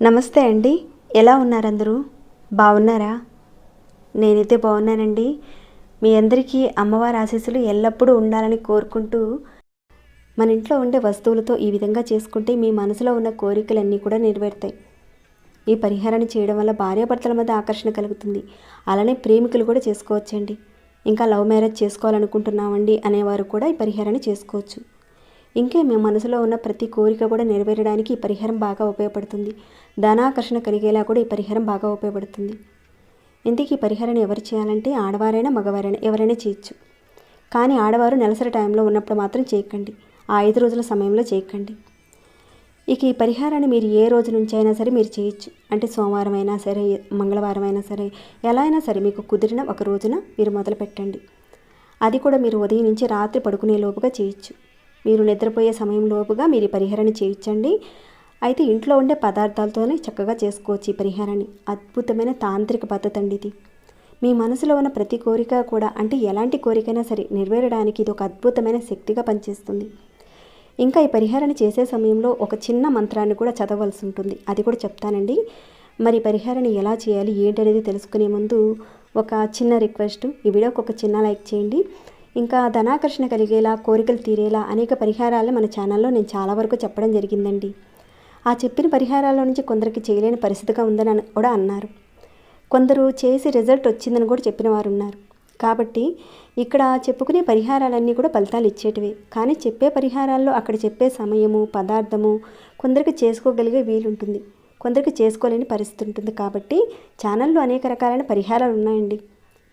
నమస్తే అండి. ఎలా ఉన్నారు అందరూ బాగున్నారా? నేనైతే బాగున్నానండి. మీ అందరికీ అమ్మవారి ఆశీస్సులు ఎల్లప్పుడూ ఉండాలని కోరుకుంటూ మన ఇంట్లో ఉండే వస్తువులతో ఈ విధంగా చేసుకుంటే మీ మనసులో ఉన్న కోరికలన్నీ కూడా నెరవేరుతాయి. ఈ పరిహారాన్ని చేయడం వల్ల భార్యాభర్తల మధ్య ఆకర్షణ కలుగుతుంది. అలానే ప్రేమికులు కూడా చేసుకోవచ్చండి. ఇంకా లవ్ మ్యారేజ్ చేసుకోవాలనుకుంటున్నామండి అనేవారు కూడా ఈ పరిహారాన్ని చేసుకోవచ్చు. ఇంకే మీ మనసులో ఉన్న ప్రతి కోరిక కూడా నెరవేరడానికి ఈ పరిహారం బాగా ఉపయోగపడుతుంది. ధనాకర్షణ కలిగేలా కూడా ఈ పరిహారం బాగా ఉపయోగపడుతుంది. ఇందుకు ఈ పరిహారాన్ని ఎవరు చేయాలంటే ఆడవారైనా మగవారైనా ఎవరైనా చేయొచ్చు. కానీ ఆడవారు నెలసరి టైంలో ఉన్నప్పుడు మాత్రం చేయకండి. ఆ ఐదు రోజుల సమయంలో చేయకండి. ఇక ఈ పరిహారాన్ని మీరు ఏ రోజు నుంచి అయినా సరే మీరు చేయొచ్చు. అంటే సోమవారం అయినా సరే మంగళవారం అయినా సరే ఎలా అయినా సరే మీకు కుదిరిన ఒక రోజున మీరు మొదలు పెట్టండి. అది కూడా మీరు ఉదయం నుంచి రాత్రి పడుకునే లోపుగా చేయొచ్చు. మీరు నిద్రపోయే సమయం లోపుగా మీరు ఈ పరిహారాన్ని చేయించండి. అయితే ఇంట్లో ఉండే పదార్థాలతోనే చక్కగా చేసుకోవచ్చు ఈ పరిహారాన్ని. అద్భుతమైన తాంత్రిక పద్ధతి అండి ఇది. మీ మనసులో ఉన్న ప్రతి కోరిక కూడా అంటే ఎలాంటి కోరికైనా సరే నెరవేరడానికి ఇది ఒక అద్భుతమైన శక్తిగా పనిచేస్తుంది. ఇంకా ఈ పరిహారాన్ని చేసే సమయంలో ఒక చిన్న మంత్రాన్ని కూడా చదవలసి ఉంటుంది. అది కూడా చెప్తానండి. మరి పరిహారాన్ని ఎలా చేయాలి ఏంటనేది తెలుసుకునే ముందు ఒక చిన్న రిక్వెస్ట్. ఈ వీడియోకి ఒక చిన్న లైక్ చేయండి. ఇంకా ధనాకర్షణ కలిగేలా కోరికలు తీరేలా అనేక పరిహారాలు మన ఛానల్లో నేను చాలా వరకు చెప్పడం జరిగిందండి. ఆ చెప్పిన పరిహారాల నుంచి కొందరికి చేయలేని పరిస్థితిగా ఉందని కూడా అన్నారు. కొందరు చేసి రిజల్ట్ వచ్చిందని కూడా చెప్పిన వారు ఉన్నారు. కాబట్టి ఇక్కడ చెప్పుకునే పరిహారాలన్నీ కూడా ఫలితాలు ఇచ్చేటివే. కానీ చెప్పే పరిహారాల్లో అక్కడ చెప్పే సమయము పదార్థము కొందరికి చేసుకోగలిగే వీలుంటుంది. కొందరికి చేసుకోలేని పరిస్థితి ఉంటుంది కాబట్టి ఛానల్లో అనేక రకాలైన పరిహారాలు ఉన్నాయండి.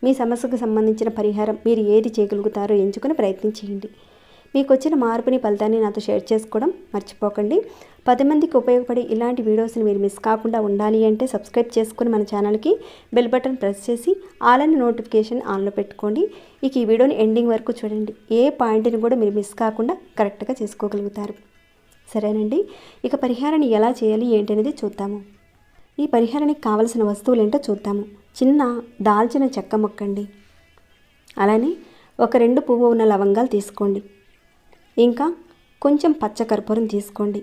మీ సమస్యకు సంబంధించిన పరిహారం మీరు ఏది చేయగలుగుతారో ఎంచుకుని ప్రయత్నం చేయండి మీకు వచ్చిన మార్పుని ఫలితాన్ని నాతో షేర్ చేసుకోవడం మర్చిపోకండి. పది మందికి ఉపయోగపడే ఇలాంటి వీడియోస్ని మీరు మిస్ కాకుండా ఉండాలి అంటే సబ్స్క్రైబ్ చేసుకుని మన ఛానల్కి బెల్ బటన్ ప్రెస్ చేసి ఆల్ అండ్ నోటిఫికేషన్ ఆన్లో పెట్టుకోండి. ఇక ఈ వీడియోని ఎండింగ్ వరకు చూడండి. ఏ పాయింట్ని కూడా మీరు మిస్ కాకుండా కరెక్ట్గా చేసుకోగలుగుతారు. సరేనండి. ఇక పరిహారాన్ని ఎలా చేయాలి ఏంటి అనేది చూద్దాము. ఈ పరిహారానికి కావలసిన వస్తువులు ఏంటో చూద్దాము. చిన్న దాల్చిన చెక్క మొక్కండి. అలానే ఒక రెండు పువ్వు ఉన్న లవంగాలు తీసుకోండి. ఇంకా కొంచెం పచ్చ కర్పూరం తీసుకోండి.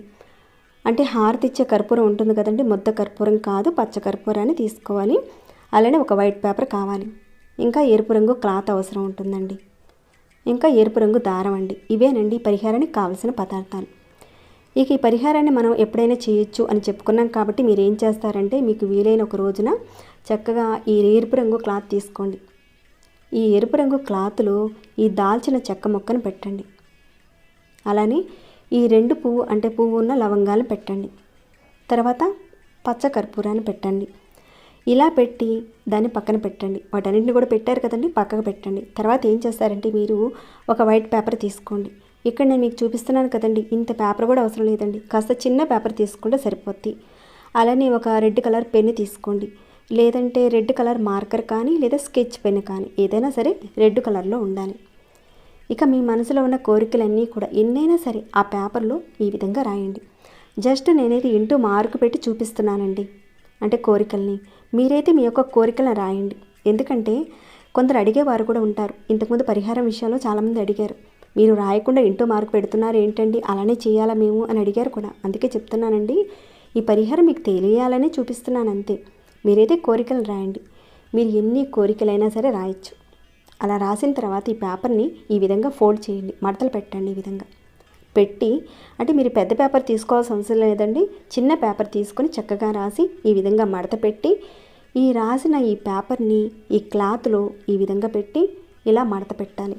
అంటే హారతి ఇచ్చే కర్పూరం ఉంటుంది కదండి ముద్ద కర్పూరం కాదు పచ్చ కర్పూరాన్ని తీసుకోవాలి. అలానే ఒక వైట్ పేపర్ కావాలి. ఇంకా ఎరుపు రంగు క్లాత్ అవసరం ఉంటుందండి. ఇంకా ఎరుపు రంగు దారం అండి. ఇవేనండి ఈ పరిహారానికి కావలసిన పదార్థాలు. ఇక ఈ పరిహారాన్ని మనం ఎప్పుడైనా చేయొచ్చు అని చెప్పుకున్నాం కాబట్టి మీరు ఏం చేస్తారంటే మీకు వీలైన ఒక రోజున చక్కగా ఈ ఎరుపు రంగు క్లాత్ తీసుకోండి. ఈ ఎరుపు రంగు క్లాత్లో ఈ దాల్చిన చెక్క మొక్కను పెట్టండి. అలానే ఈ రెండు పువ్వు అంటే పువ్వు ఉన్న లవంగాలు పెట్టండి. తర్వాత పచ్చ కర్పూరాన్ని పెట్టండి. ఇలా పెట్టి దాన్ని పక్కన పెట్టండి. వాటన్నింటిని కూడా పెట్టారు కదండి పక్కకు పెట్టండి. తర్వాత ఏం చేస్తారంటే మీరు ఒక వైట్ పేపర్ తీసుకోండి. ఇక్కడ నేను మీకు చూపిస్తున్నాను కదండి ఇంత పేపర్ కూడా అవసరం లేదండి. కాస్త చిన్న పేపర్ తీసుకుంటే సరిపోద్ది. అలానే ఒక రెడ్ కలర్ పెన్ తీసుకోండి. లేదంటే రెడ్ కలర్ మార్కర్ కానీ లేదా స్కెచ్ పెన్ కానీ ఏదైనా సరే రెడ్ కలర్లో ఉండాలి. ఇక మీ మనసులో ఉన్న కోరికలన్నీ కూడా ఎన్నైనా సరే ఆ పేపర్లో ఈ విధంగా రాయండి. జస్ట్ నేనైతే ఇంటూ మార్కు పెట్టి చూపిస్తున్నానండి. అంటే కోరికల్ని. మీరైతే మీ యొక్క కోరికలను రాయండి. ఎందుకంటే కొందరు అడిగేవారు కూడా ఉంటారు. ఇంతకుముందు పరిహారం విషయంలో చాలామంది అడిగారు. మీరు రాయకుండా ఇంటూ మార్కు పెడుతున్నారు ఏంటండి? అలానే చేయాలా మేము? అని అడిగారు కూడా. అందుకే చెప్తున్నానండి. ఈ పరిహారం మీకు తెలియాలనే చూపిస్తున్నాను అంతే. మీరైతే కోరికలు రాయండి. మీరు ఎన్ని కోరికలైనా సరే రాయొచ్చు. అలా రాసిన తర్వాత ఈ పేపర్ని ఈ విధంగా ఫోల్డ్ చేయండి మడతలు పెట్టండి ఈ విధంగా. పెట్టి అంటే మీరు పెద్ద పేపర్ తీసుకోవాల్సిన అవసరం లేదండి. చిన్న పేపర్ తీసుకొని చక్కగా రాసి ఈ విధంగా మడత పెట్టి ఈ రాసిన ఈ పేపర్ని ఈ క్లాత్లో ఈ విధంగా పెట్టి ఇలా మడత పెట్టాలి.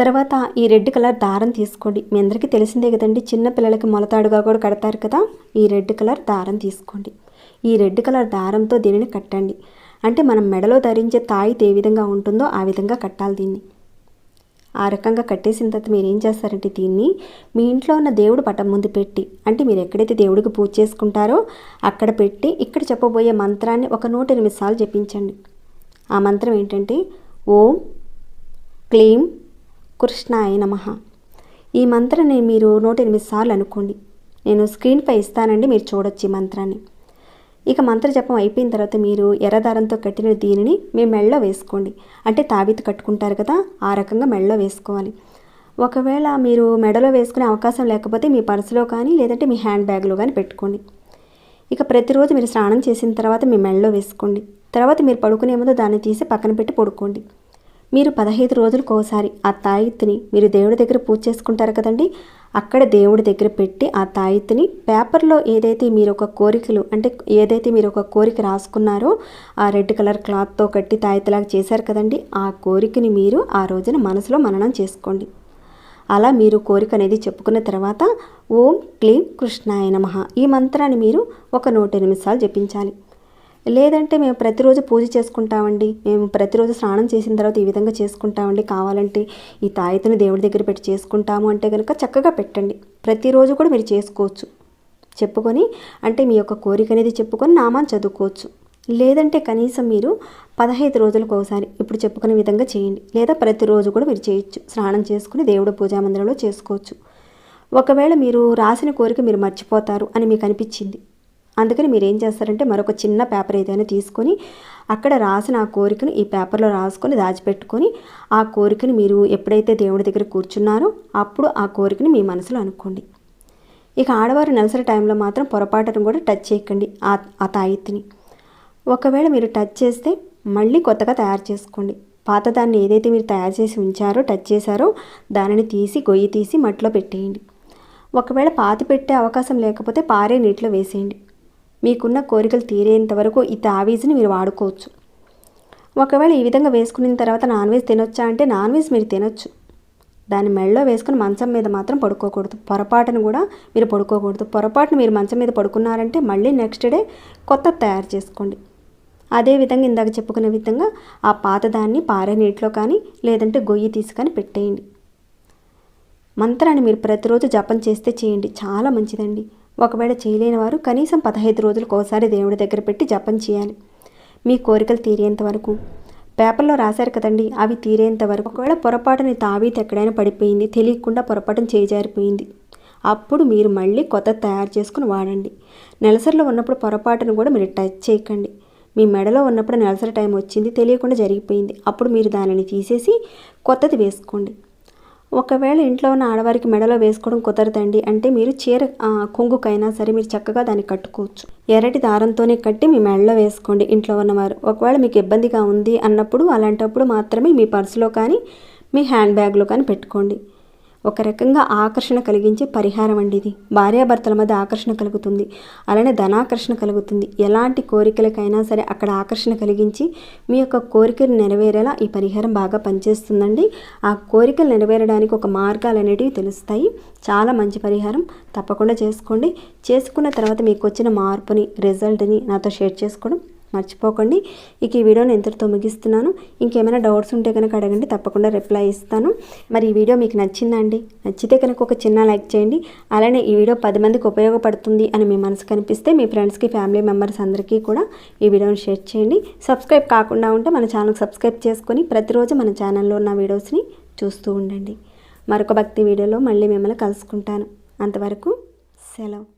తర్వాత ఈ రెడ్ కలర్ దారం తీసుకోండి. మీ అందరికీ తెలిసిందే కదండి చిన్న పిల్లలకి మొలతాడుగా కూడా కడతారు కదా ఈ రెడ్ కలర్ దారం తీసుకోండి. ఈ రెడ్ కలర్ దారంతో దీనిని కట్టండి. అంటే మనం మెడలో ధరించే తాయితే ఏ విధంగా ఉంటుందో ఆ విధంగా కట్టాలి దీన్ని. ఆ రకంగా కట్టేసిన తర్వాత మీరు ఏం చేస్తారంటే దీన్ని మీ ఇంట్లో ఉన్న దేవుడు పటం ముందు పెట్టి అంటే మీరు ఎక్కడైతే దేవుడికి పూజ చేసుకుంటారో అక్కడ పెట్టి ఇక్కడ చెప్పబోయే మంత్రాన్ని ఒక నూట ఎనిమిది సార్లు జపించండి. ఆ మంత్రం ఏంటంటే ఓం క్లీం కృష్ణాయ నమ. ఈ మంత్రాన్ని మీరు నూట ఎనిమిది సార్లు అనుకోండి. నేను స్క్రీన్పై ఇస్తానండి మీరు చూడొచ్చు ఈ మంత్రాన్ని. ఇక మంత్ర జపం అయిపోయిన తర్వాత మీరు ఎర్రదారంతో కట్టిన దీనిని మీ మెళ్ళలో వేసుకోండి. అంటే తావితి కట్టుకుంటారు కదా ఆ రకంగా మెళ్ళలో వేసుకోవాలి. ఒకవేళ మీరు మెడలో వేసుకునే అవకాశం లేకపోతే మీ పర్సులో కానీ లేదంటే మీ హ్యాండ్ బ్యాగ్లో కానీ పెట్టుకోండి. ఇక ప్రతిరోజు మీరు స్నానం చేసిన తర్వాత మీ మెళ్ళలో వేసుకోండి. తర్వాత మీరు పడుకునే ముందు దాన్ని తీసి పక్కన పెట్టి పడుకోండి. మీరు పదహైదు రోజులకు ఒకసారి ఆ తాయిత్తిని మీరు దేవుడి దగ్గర పూజ చేసుకుంటారు కదండి? అక్కడ దేవుడి దగ్గర పెట్టి ఆ తాయిత్తిని పేపర్లో ఏదైతే మీరు ఒక కోరికలు అంటే ఏదైతే మీరు ఒక కోరిక రాసుకున్నారో ఆ రెడ్ కలర్ క్లాత్తో కట్టి తాయిత్తిలాగా చేశారు కదండి ఆ కోరికని మీరు ఆ రోజున మనసులో మననం చేసుకోండి. అలా మీరు కోరిక అనేది చెప్పుకున్న తర్వాత ఓం క్లీం కృష్ణాయ నమ ఈ మంత్రాన్ని మీరు ఒక నూట ఎనిమిది సార్లు జపించాలి. లేదంటే మేము ప్రతిరోజు పూజ చేసుకుంటామండి. మేము ప్రతిరోజు స్నానం చేసిన తర్వాత ఈ విధంగా చేసుకుంటామండి. కావాలంటే ఈ తాయితను దేవుడి దగ్గర పెట్టి చేసుకుంటాము అంటే కనుక చక్కగా పెట్టండి. ప్రతిరోజు కూడా మీరు చేసుకోవచ్చు. చెప్పుకొని అంటే మీ యొక్క కోరిక అనేది చెప్పుకొని నామాన్ని చదువుకోవచ్చు. లేదంటే కనీసం మీరు పదహైదు రోజులకు ఒకసారి ఇప్పుడు చెప్పుకునే విధంగా చేయండి. లేదా ప్రతిరోజు కూడా మీరు చేయొచ్చు. స్నానం చేసుకుని దేవుడు పూజా మందిరంలో చేసుకోవచ్చు. ఒకవేళ మీరు రాసిన కోరిక మీరు మర్చిపోతారు అని మీకు అనిపించింది. అందుకని మీరు ఏం చేస్తారంటే మరొక చిన్న పేపర్ ఏదైనా తీసుకొని అక్కడ రాసిన ఆ కోరికను ఈ పేపర్లో రాసుకొని దాచిపెట్టుకొని ఆ కోరికను మీరు ఎప్పుడైతే దేవుడి దగ్గర కూర్చున్నారో అప్పుడు ఆ కోరికను మీ మనసులో అనుకోండి. ఇక ఆడవారు నెలసరి టైంలో మాత్రం పొరపాటును కూడా టచ్ చేయకండి ఆ ఆ తాయిత్తిని. ఒకవేళ మీరు టచ్ చేస్తే మళ్ళీ కొత్తగా తయారు చేసుకోండి. పాత దాన్ని ఏదైతే మీరు తయారు చేసి ఉంచారో టచ్ చేశారో దానిని తీసి గొయ్యి తీసి మట్టిలో పెట్టేయండి. ఒకవేళ పాతి పెట్టే అవకాశం లేకపోతే పారే నీటిలో వేసేయండి. మీకున్న కోరికలు తీరేంత వరకు ఈ తావీజ్ని మీరు వాడుకోవచ్చు. ఒకవేళ ఈ విధంగా వేసుకున్న తర్వాత నాన్ వెజ్ తినొచ్చా అంటే నాన్ వెజ్ మీరు తినొచ్చు. దాన్ని మెళ్ళలో వేసుకుని మంచం మీద మాత్రం పడుకోకూడదు. పొరపాటును కూడా మీరు పడుకోకూడదు. పొరపాటును మీరు మంచం మీద పడుకున్నారంటే మళ్ళీ నెక్స్ట్ డే కొత్త తయారు చేసుకోండి. అదేవిధంగా ఇందాక చెప్పుకునే విధంగా ఆ పాతదాన్ని పారే నీటిలో కానీ లేదంటే గొయ్యి తీసుకొని పెట్టేయండి. మంత్రాన్ని మీరు ప్రతిరోజు జపం చేస్తే చేయండి. చాలా మంచిదండి. ఒకవేళ చేయలేని వారు కనీసం పదహైదు రోజులకు ఒకసారి దేవుడి దగ్గర పెట్టి జపం చేయాలి. మీ కోరికలు తీరేంత వరకు. పేపర్లో రాశారు కదండి అవి తీరేంత వరకు. ఒకవేళ పొరపాటుని తావీతి ఎక్కడైనా పడిపోయింది తెలియకుండా పొరపాటును చేజారిపోయింది అప్పుడు మీరు మళ్ళీ కొత్త తయారు చేసుకుని వాడండి. నెలసరిలో ఉన్నప్పుడు పొరపాటును కూడా మీరు టచ్ చేయకండి. మీ మెడలో ఉన్నప్పుడు నెలసరి టైం వచ్చింది తెలియకుండా జరిగిపోయింది. అప్పుడు మీరు దానిని తీసేసి కొత్తది వేసుకోండి. ఒకవేళ ఇంట్లో ఉన్న ఆడవారికి మెడలో వేసుకోవడం కుదరదండి అంటే మీరు చీర కొంగుకైనా సరే మీరు చక్కగా దాన్ని కట్టుకోవచ్చు. ఎర్రటి దారంతోనే కట్టి మీ మెడలో వేసుకోండి. ఇంట్లో ఉన్నవారు ఒకవేళ మీకు ఇబ్బందిగా ఉంది అన్నప్పుడు అలాంటప్పుడు మాత్రమే మీ పర్సులో కానీ మీ హ్యాండ్ బ్యాగ్లో కానీ పెట్టుకోండి. ఒక రకంగా ఆకర్షణ కలిగించే పరిహారం అండి ఇది. భార్యాభర్తల మధ్య ఆకర్షణ కలుగుతుంది. అలానే ధనాకర్షణ కలుగుతుంది. ఎలాంటి కోరికలకైనా సరే అక్కడ ఆకర్షణ కలిగించి మీ యొక్క కోరికలు నెరవేరేలా ఈ పరిహారం బాగా పనిచేస్తుందండి. ఆ కోరికలు నెరవేరడానికి ఒక మార్గాలు అనేటివి తెలుస్తాయి. చాలా మంచి పరిహారం. తప్పకుండా చేసుకోండి. చేసుకున్న తర్వాత మీకు వచ్చిన మార్పుని రిజల్ట్ని నాతో షేర్ చేసుకోవడం మర్చిపోకండి. ఇక ఈ వీడియోని ఎంతటితో ముగిస్తున్నాను. ఇంకేమైనా డౌట్స్ ఉంటే కనుక అడగండి తప్పకుండా రిప్లై ఇస్తాను. మరి ఈ వీడియో మీకు నచ్చిందండి నచ్చితే కనుక ఒక చిన్న లైక్ చేయండి. అలానే ఈ వీడియో పది మందికి ఉపయోగపడుతుంది అని మీ మనసు కనిపిస్తే మీ ఫ్రెండ్స్కి ఫ్యామిలీ మెంబర్స్ అందరికీ కూడా ఈ వీడియోని షేర్ చేయండి. సబ్స్క్రైబ్ కాకుండా ఉంటే మన ఛానల్కి సబ్స్క్రైబ్ చేసుకొని ప్రతిరోజు మన ఛానల్లో ఉన్న వీడియోస్ని చూస్తూ ఉండండి. మరొక భక్తి వీడియోలో మళ్ళీ మిమ్మల్ని కలుసుకుంటాను. అంతవరకు సెలవు.